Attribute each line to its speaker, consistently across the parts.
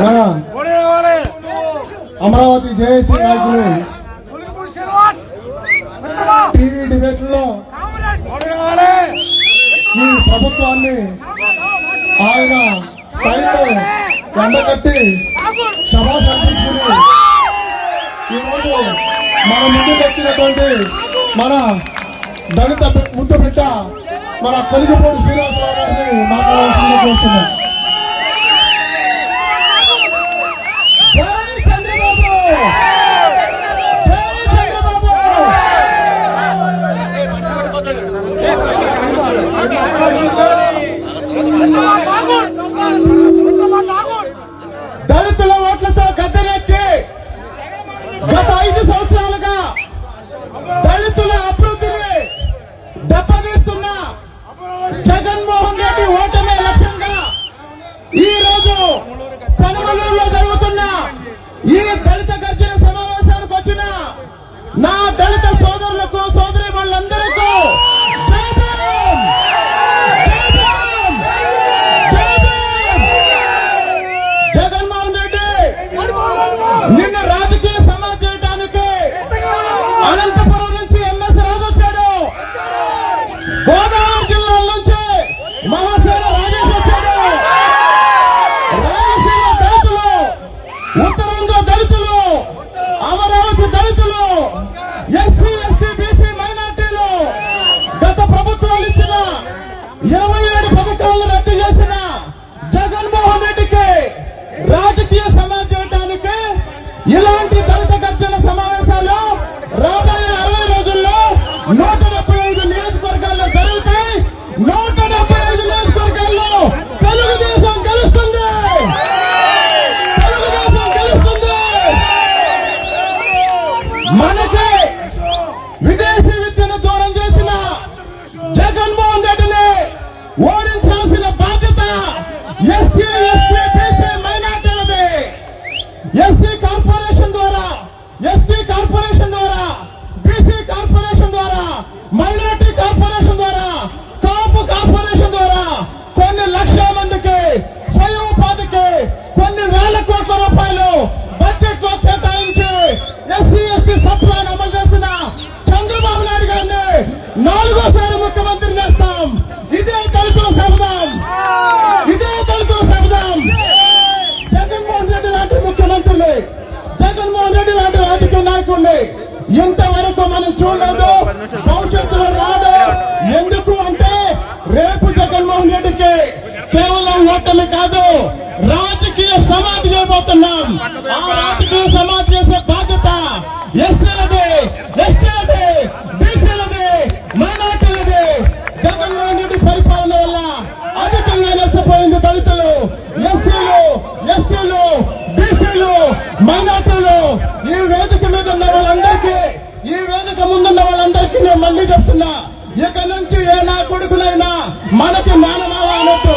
Speaker 1: మన అమరావతి జేఏసీ నాయకులు టీవీ డిబేట్లో ఈ ప్రభుత్వాన్ని ఆయన స్థాయిలో ఎండగట్టి సభాష్ అనిపించుకుని ఈరోజు మన ముందుకు వచ్చినటువంటి మన దళిత ముద్దు బిడ్డ మన కొలిగిపూడి శ్రీనివాసరావు గారిని మాట్లాడాల్సిందిగా కోరుతున్నాం. రాజకీయ సమాధి చేయబోతున్నాం. ఆ రాజకీయ సమాధి చేసే బాధ్యత ఎస్సీలది ఎస్టీలది బీసీలది మైనార్టీలది. జగన్మోహన్ రెడ్డి పరిపాలన వల్ల అధికంగా నష్టపోయింది దళితులు. ఎస్సీలు ఎస్టీలు బీసీలు మైనార్టీలు. ఈ వేదిక మీద ఉన్న వాళ్ళందరికీ ఈ వేదిక ముందున్న వాళ్ళందరికీ నేను మళ్ళీ చెప్తున్నా ఇక నుంచి ఏ నా కొడుకునైనా మనకి మానమావ అనొద్దు.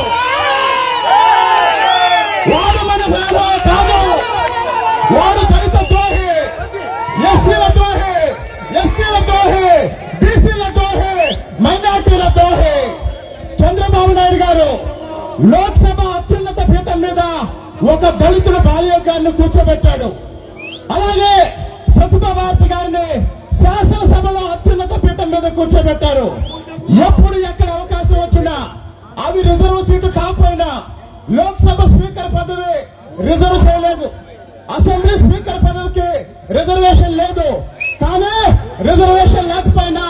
Speaker 1: ఒక దళితుడు గారిని కూర్చోబెట్టాడు. అలాగే ప్రతిభా భారతి గారిని శాసనసభలో అత్యున్నత పీఠం మీద కూర్చోబెట్టారు. ఎప్పుడు ఎక్కడ అవకాశం వచ్చినా అవి రిజర్వ్ సీటు కాకపోయినా లోక్సభ స్పీకర్ పదవి రిజర్వ్ చేయలేదు. అసెంబ్లీ స్పీకర్ పదవికి రిజర్వేషన్ లేదు. కానీ రిజర్వేషన్ లేకపోయినా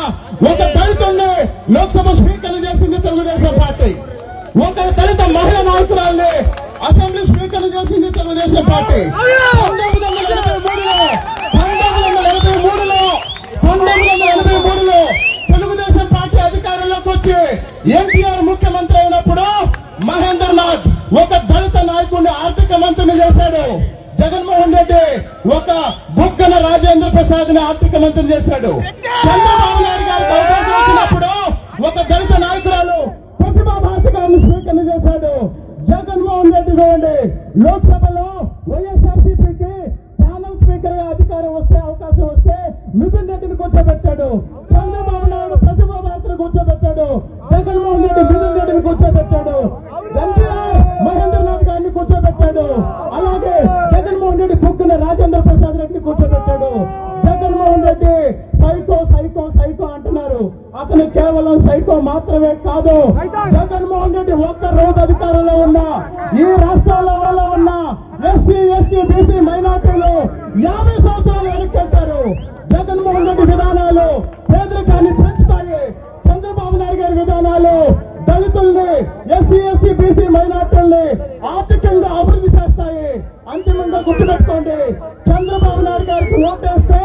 Speaker 1: ఒక దళితుడిని లోక్సభ స్పీకర్ చేసింది తెలుగుదేశం పార్టీ. ఒక దళిత మహిళా నాయకురాల్ని అసెంబ్లీ స్పీకర్ చేసింది తెలుగుదేశం పార్టీ. పంతొమ్మిది వందల ఎనభై మూడులో పంతొమ్మిది వందల ఎనభై మూడులో పంతొమ్మిది వందల ఎనభై మూడులో తెలుగుదేశం పార్టీ అధికారంలోకి వచ్చి ఎన్టీఆర్ ముఖ్యమంత్రి అయినప్పుడు మహేంద్ర నాథ్ ఒక దళిత నాయకుడిని ఆర్థిక మంత్రిని చేశాడు. జగన్మోహన్ రెడ్డి ఒక బుగ్గన రాజేంద్ర ప్రసాద్ని ఆర్థిక మంత్రిని చేశాడు. చంద్రబాబు నాయుడు గారికి అవకాశం వచ్చినప్పుడు ఒక దళిత నాయకురాలు ప్రతిభా భారతి గారిని స్పీకర్ చేశాడు. జగన్మోహన్ రెడ్డి చూడండి లోక్సభలో వైఎస్ఆర్సీపీకి ప్యానల్ స్పీకర్గా అధికారం వస్తే అవకాశం వస్తే మిథున్ రెడ్డిని కూర్చోబెట్టాడు. చంద్రబాబు నాయుడు ప్రతిభా భారతిని కూర్చోబెట్టాడు. జగన్మోహన్ రెడ్డి మిథున్ రెడ్డిని కూర్చోబెట్టాడు. ఎన్టీఆర్ మహేంద్రనాథ్ గారిని కూర్చోబెట్టాడు. అలాగే జగన్మోహన్ రెడ్డి బుక్కున రాజేంద్ర ప్రసాద్ రెడ్డిని కూర్చో
Speaker 2: మాత్రమే కాదు జగన్మోహన్ రెడ్డి ఒక్క రోజు అధికారంలో ఉన్న ఈ రాష్ట్రాలలో ఉన్న ఎస్సీ ఎస్టీ బీసీ మైనార్టీలు యాభై సంవత్సరాలు వెనక్కి వెళ్తారు జగన్మోహన్ రెడ్డి విధానాలు పేదరికాన్ని పెంచుతాయి. చంద్రబాబు నాయుడు గారి విధానాలు దళితుల్ని ఎస్సీ ఎస్టీ బీసీ మైనార్టీల్ని ఆర్థికంగా అభివృద్ధి చేస్తాయి. అంతిమంగా గుర్తుపెట్టుకోండి చంద్రబాబు నాయుడు గారికి ఓటేస్తే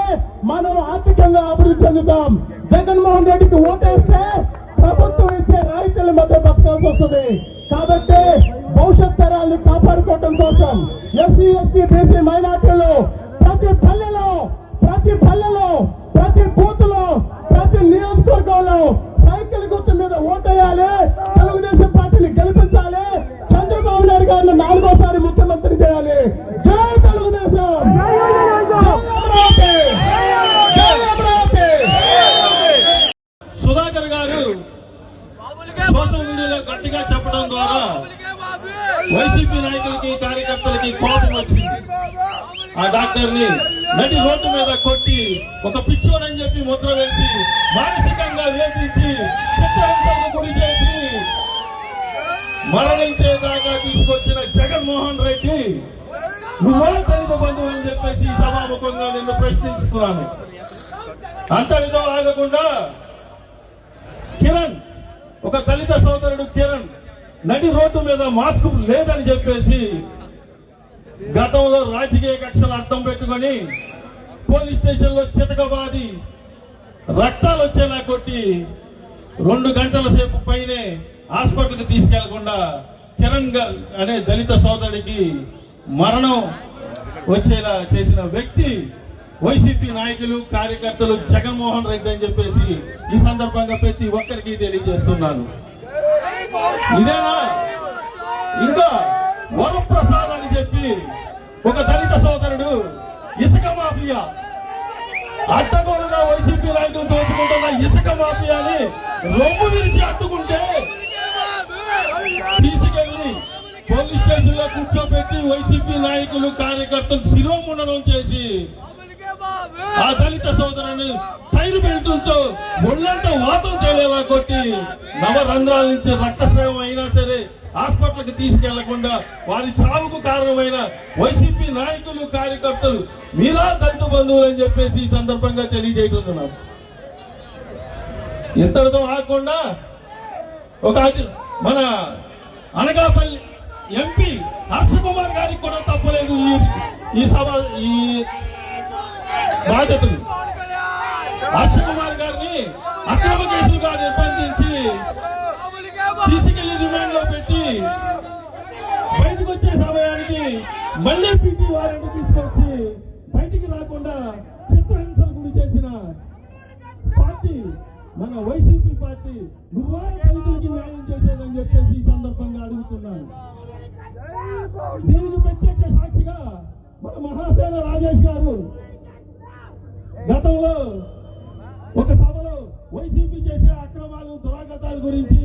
Speaker 2: మనం ఆర్థికంగా అభివృద్ధి చెందుతాం. జగన్మోహన్ రెడ్డికి ఓటేస్తే ప్రభుత్వం ఇచ్చే రాయితీల మధ్య బతకాల్సి వస్తుంది. కాబట్టి భవిష్యత్ తరాల్ని కాపాడుకోవటం కోసం ఎస్సీ ఎస్టీ బీసీ మైనార్టీలు ప్రతి పల్లెలో ప్రతి పల్లెలో ప్రతి బూత్లో ప్రతి నియోజకవర్గంలో సైకిల్ గుర్తు మీద ఓటేయాలి. తెలుగుదేశం పార్టీని గెలిపించాలి. చంద్రబాబు నాయుడు గారిని నాలుగోసారి ముఖ్యమంత్రి
Speaker 3: ద్వారా వైసీపీ నాయకులకి కార్యకర్తలకి కోపం వచ్చింది. ఆ డాక్టర్ని నడి రోడ్డు మీద కొట్టి ఒక పిచ్చోడని చెప్పి ముద్ర వేసి మానసికంగా వేధించి చిత్రహింసలకు గురి చేసి మరణించేదాకా తీసుకొచ్చిన జగన్మోహన్ రెడ్డి నువ్వే దళిత బంధువు అని చెప్పేసి సభాముఖంగా నిన్ను ప్రశ్నిస్తున్నాను అంతటితో ఆగకుండా కిరణ్ ఒక దళిత సోదరుడు కిరణ్ నడి రోడ్డు మీద మాస్క్ లేదని చెప్పేసి గతంలో రాజకీయ కక్షలు అర్థం పెట్టుకొని పోలీస్ స్టేషన్లో చితకబాది రక్తాలు వచ్చేలా కొట్టి రెండు గంటల సేపు పైనే హాస్పిటల్కి తీసుకెళ్ళకుండా కిరణ్ అనే దళిత సోదరుడికి మరణం వచ్చేలా చేసిన వ్యక్తి వైసీపీ నాయకులు కార్యకర్తలు జగన్మోహన్ రెడ్డి అని చెప్పేసి ఈ సందర్భంగా ప్రతి ఒక్కరికి తెలియజేస్తున్నాను. ఇదేనా? ఇంకా వరప్రసాద్ అని చెప్పి ఒక దళిత సోదరుడు ఇసుక మాఫియా. అడ్డగోలుగా వైసీపీ నాయకులు దోచుకుంటున్న ఇసుక మాఫియాని రొమ్ము విరిచి అడ్డుకుంటే తీసుకెళ్ళి పోలీస్ స్టేషన్లో కూర్చోబెట్టి వైసీపీ నాయకులు కార్యకర్తలు శిరోముండనం చేసి ఆ దళిత సోదరుని టైర్ బెల్టులతో ఒళ్ళంతా వాతం తేలేలా కొట్టి నవరంధ్రాల నుంచి రక్తస్రావం అయినా సరే హాస్పిటల్కి తీసుకెళ్ళకుండా వారి చావుకు కారణమైన వైసీపీ నాయకులు కార్యకర్తలు మీరా దళిత బంధువులు అని చెప్పేసి ఈ సందర్భంగా తెలియజేయకుంటున్నారు ఇంతటితో ఆకుండా ఒక మన అనకాపల్లి ఎంపీ హర్ష కుమార్ గారికి కూడా తప్పలేదు ఈ సభ ఈ బాధ్యతలు. హర్ష కుమార్ గారిని అక్రమ కేసులుగా నిర్బంధించి తీసుకెళ్ళి రిమాండ్లో పెట్టి బయటకు వచ్చే సమయానికి మళ్ళీ పీటీ వారిని తీసుకొచ్చి బయటికి రాకుండా చిత్రహింసలు గురి చేసిన పార్టీ మన వైసీపీ పార్టీ నువ్వే రైతులకి న్యాయం చేసేదని చెప్పేసి ఈ సందర్భంగా అడుగుతున్నాను. దీనికి ప్రత్యక్ష సాక్షిగా మన మహాసేన రాజేష్ గారు గతంలో ఒక సభలో వైసీపీ చేసే అక్రమాలు దురాగతాల గురించి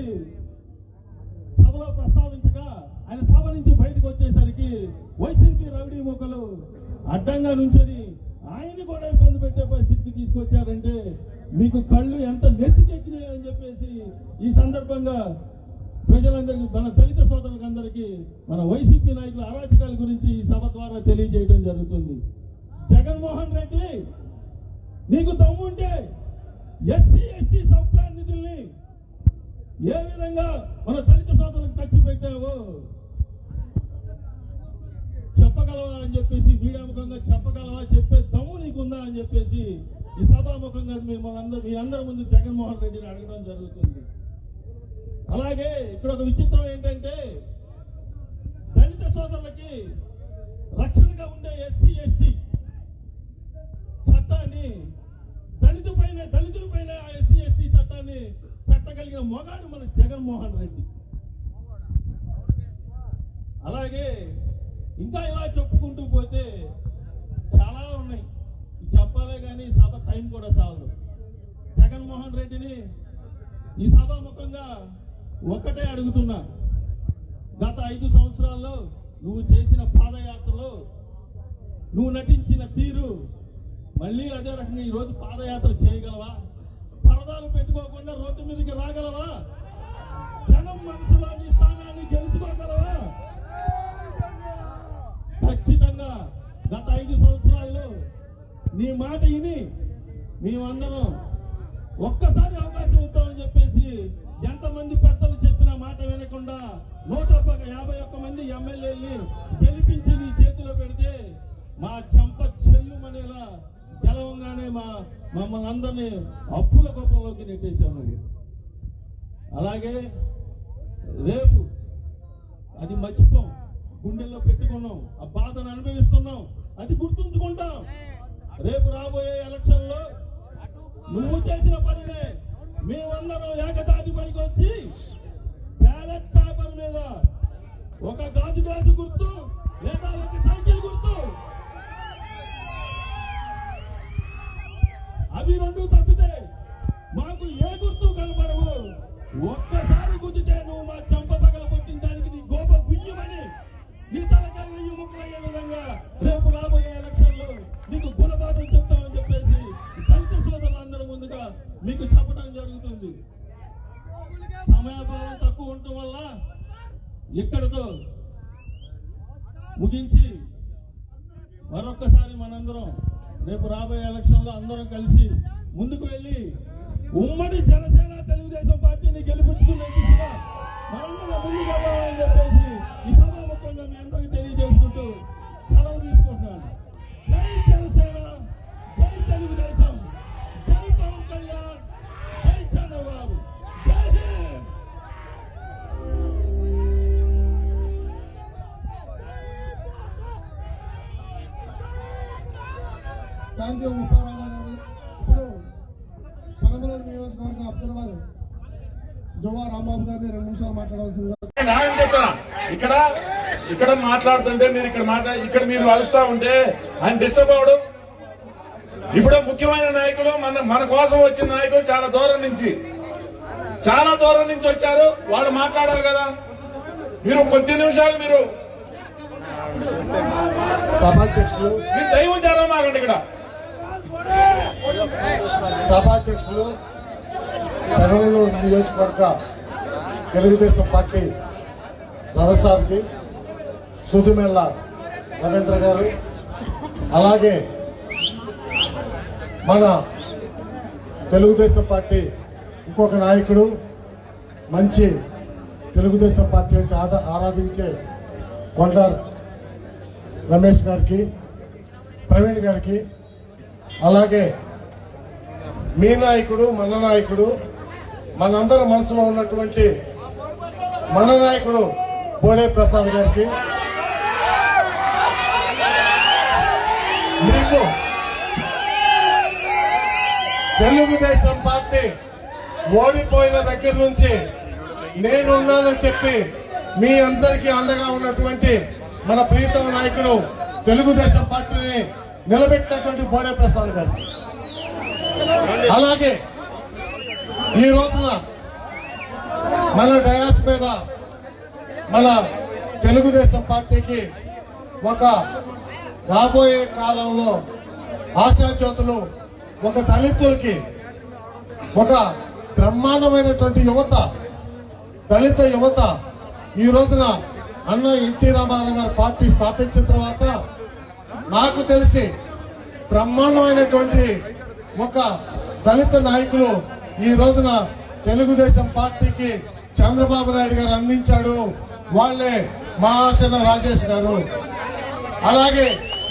Speaker 3: సభలో ప్రస్తావించగా ఆయన సభ నుంచి బయటకు వచ్చేసరికి వైసీపీ రౌడీ మొక్కలు అడ్డంగా నుంచొని ఆయన్ని కూడా ఇబ్బంది పెట్టే పరిస్థితికి తీసుకొచ్చారంటే మీకు కళ్ళు ఎంత నెత్తికెక్కినాయని చెప్పేసి ఈ సందర్భంగా ప్రజలందరికీ మన దళిత సోదరులందరికీ మన వైసీపీ నాయకుల అరాచకాల గురించి ఈ సభ ద్వారా తెలియజేయడం జరుగుతుంది. జగన్మోహన్ రెడ్డి నీకు దమ్ముంటే ఎస్సీ ఎస్టీ సబ్ ప్లాన్ నిధుల్ని ఏ విధంగా మన దళిత సోదరులకు ఖర్చు పెట్టావో చెప్పగలవా అని చెప్పేసి మీడియాముఖంగా చెప్పగలవా చెప్పే దమ్ము నీకుందా అని చెప్పేసి ఈ సభాముఖంగా మిమ్మల్ని అందరూ మీ అందరి ముందు జగన్మోహన్ రెడ్డిని అడగడం జరుగుతుంది. అలాగే ఇక్కడ ఒక విచిత్రం ఏంటంటే దళిత సోదరులకి రక్షణగా ఉండే ఎస్సీ ఎస్టీ చట్టాన్ని దళిత పైన దళితుల పైన ఆ ఎస్సీ ఎస్టీ చట్టాన్ని పెట్టగలిగిన మొగాడు మన జగన్మోహన్ రెడ్డి. అలాగే ఇంకా ఇలా చెప్పుకుంటూ పోతే చాలా ఉన్నాయి. చెప్పాలే కానీ సభ టైం కూడా సాగదు. జగన్మోహన్ రెడ్డిని ఈ సభాముఖంగా ఒక్కటే అడుగుతున్నా. గత ఐదు సంవత్సరాల్లో నువ్వు చేసిన పాదయాత్రలో నువ్వు నటించిన తీరు మళ్ళీ అదే రకంగా ఈ రోజు పాదయాత్ర చేయగలవా? పరదాలు పెట్టుకోకుండా రోడ్డు మీదకి రాగలవా? జనం మనసులో నీ స్థానాన్ని గెలుచుకోగలవా? ఖచ్చితంగా గత ఐదు సంవత్సరాల్లో నీ మాట విని మేమందరం ఒక్కసారి అవకాశం ఇద్దామని చెప్పేసి ఎంతమంది పెద్దలు చెప్పిన మాట వినకుండా నూట యాభై ఒక్క మంది ఎమ్మెల్యేని గెలిపించి నీ చేతిలో పెడితే మా చెంప చెల్లుమనేలా గెలవంగానే మా మమ్మల్ని అందరినీ అప్పుల గొప్పలోకి నెట్టేశాము అలాగే రేపు అది మర్చిపోం. గుండెల్లో పెట్టుకున్నాం. ఆ బాధను అనుభవిస్తున్నాం. అది గుర్తుంచుకుంటాం. రేపు రాబోయే ఎలక్షన్లో నువ్వు చేసిన పనినే మేమందరం ఏకతాటి పనికి వచ్చి బ్యాలెట్ పేపర్ మీద ఒక గాజు గ్లాసు గుర్తు లేదా అవి రెండు తప్పితే మాకు ఏ గుర్తు కనపడవు.
Speaker 4: ఒక్క ఇక్కడ ఇక్కడ మాట్లాడుతుంటే మీరు ఇక్కడ మాట్లా ఇక్కడ మీరు అరుస్తా ఉంటే ఆయన డిస్టర్బ్ అవడం ఇప్పుడు ముఖ్యమైన నాయకులు మన మన కోసం వచ్చిన నాయకులు చాలా దూరం నుంచి చాలా దూరం నుంచి వచ్చారు. వాళ్ళు మాట్లాడాలి కదా. మీరు కొద్ది నిమిషాలు మీరు
Speaker 5: సభాధ్యక్షులు
Speaker 4: మీరు దైవం చేరమాకండి ఇక్కడ?
Speaker 5: సభాధ్యక్షులు నియోజకవర్గ తెలుగుదేశం పార్టీ రథసారథి సుధుమెళ్ళ రవీంద్ర గారు అలాగే మన తెలుగుదేశం పార్టీ ఇంకొక నాయకుడు మంచి తెలుగుదేశం పార్టీ అంటే ఆదా- ఆరాధించే కొండ రమేష్ గారికి ప్రవీణ్ గారికి అలాగే మీ నాయకుడు మన నాయకుడు మనందరి మనసులో ఉన్నటువంటి మన నాయకుడు బోలే ప్రసాద్ గారికి. మీకు తెలుగుదేశం పార్టీ ఓడిపోయిన దగ్గర నుంచి నేనున్నానని చెప్పి మీ అందరికీ అండగా ఉన్నటువంటి మన ప్రీతమ నాయకుడు తెలుగుదేశం పార్టీని నిలబెట్టినటువంటి బోడే ప్రసాద్ గారు. అలాగే ఈ రోజున మన డయాస్ మీద మన తెలుగుదేశం పార్టీకి ఒక రాబోయే కాలంలో ఆశాజ్యోతులు ఒక దళితులకి ఒక బ్రహ్మాండమైనటువంటి యువత దళిత యువత ఈ రోజున అన్న ఎన్టీ రామారావు గారు పార్టీ స్థాపించిన తర్వాత నాకు తెలిసి బ్రహ్మాండమైనటువంటి ఒక దళిత నాయకులు ఈ రోజున తెలుగుదేశం పార్టీకి చంద్రబాబు నాయుడు గారు అందించాడు వాళ్ళే మహాశన రాజేష్ గారు. అలాగే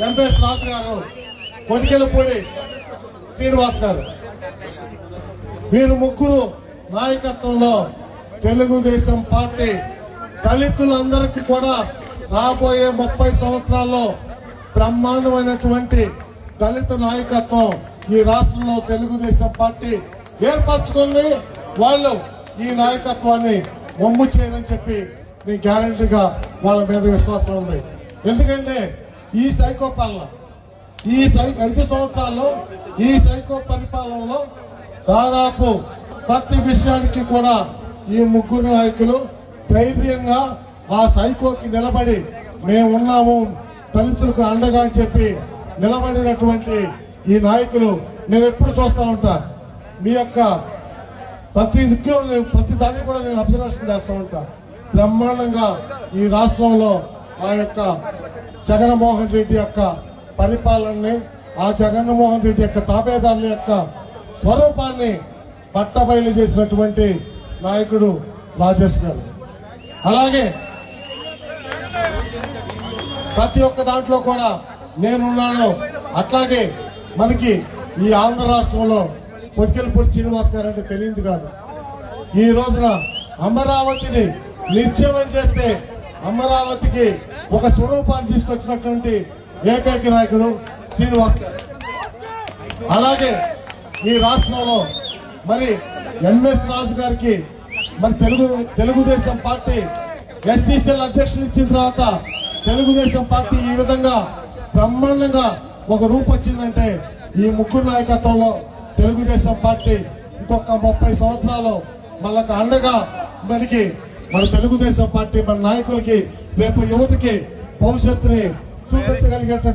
Speaker 5: ఎంపీఎస్ రాజు గారు కొనికెలపూడి శ్రీనివాస్ గారు. వీరు ముగ్గురు నాయకత్వంలో తెలుగుదేశం పార్టీ దళితులందరికీ కూడా రాబోయే ముప్పై సంవత్సరాల్లో బ్రహ్మాండమైనటువంటి దళిత నాయకత్వం ఈ రాష్ట్రంలో తెలుగుదేశం పార్టీ ఏర్పరచుకుంది. వాళ్ళు ఈ నాయకత్వాన్ని మొమ్ము చేయరని చెప్పి నేను గ్యారంటీగా వాళ్ళ మీద విశ్వాసం ఉంది. ఎందుకంటే ఈ సైకో పాలన ఈ సై ఐదు సంవత్సరాల్లో ఈ సైకో పరిపాలనలో దాదాపు ప్రతి విషయానికి కూడా ఈ ముగ్గురు నాయకులు ధైర్యంగా ఆ సైకోకి నిలబడి మేము ఉన్నాము దళితులకు అండగా అని చెప్పి నిలబడినటువంటి ఈ నాయకులు నేను ఎప్పుడు చూస్తా ఉంటా. మీ యొక్క ప్రతి దిక్కులో నేను ప్రతి దాన్ని కూడా నేను అబ్జర్వేషన్ చేస్తూ ఉంటా. బ్రహ్మాండంగా ఈ రాష్ట్రంలో ఆ యొక్క జగన్మోహన్ రెడ్డి యొక్క పరిపాలనని ఆ జగన్మోహన్ రెడ్డి యొక్క తాపేదారుల యొక్క స్వరూపాన్ని పట్టబయలు చేసినటువంటి నాయకుడు రాజేష్ గారు. అలాగే ప్రతి ఒక్క దాంట్లో కూడా నేనున్నాను. అట్లాగే మనకి ఈ ఆంధ్ర రాష్ట్రంలో పొట్టికలపూడి శ్రీనివాస్ గారు అంటే తెలియదు కాదు. ఈ రోజున అమరావతిని నిత్యమని చేస్తే అమరావతికి ఒక స్వరూపాన్ని తీసుకొచ్చినటువంటి ఏకైక నాయకుడు శ్రీనివాస్ గారు. అలాగే ఈ రాష్ట్రంలో మరి ఎంఎస్ రాజు గారికి మరి తెలుగు తెలుగుదేశం పార్టీ ఎస్సీసీఎల్ అధ్యక్షులు ఇచ్చిన తర్వాత తెలుగుదేశం పార్టీ ఈ విధంగా బ్రహ్మాండంగా ఒక రూపు వచ్చిందంటే ఈ ముగ్గురు నాయకత్వంలో తెలుగుదేశం పార్టీ ఇంకొక ముప్పై సంవత్సరాలు మనకు అండగా మనకి మన తెలుగుదేశం పార్టీ మన నాయకులకి రేపు యువతకి భవిష్యత్తుని చూపించగలిగేట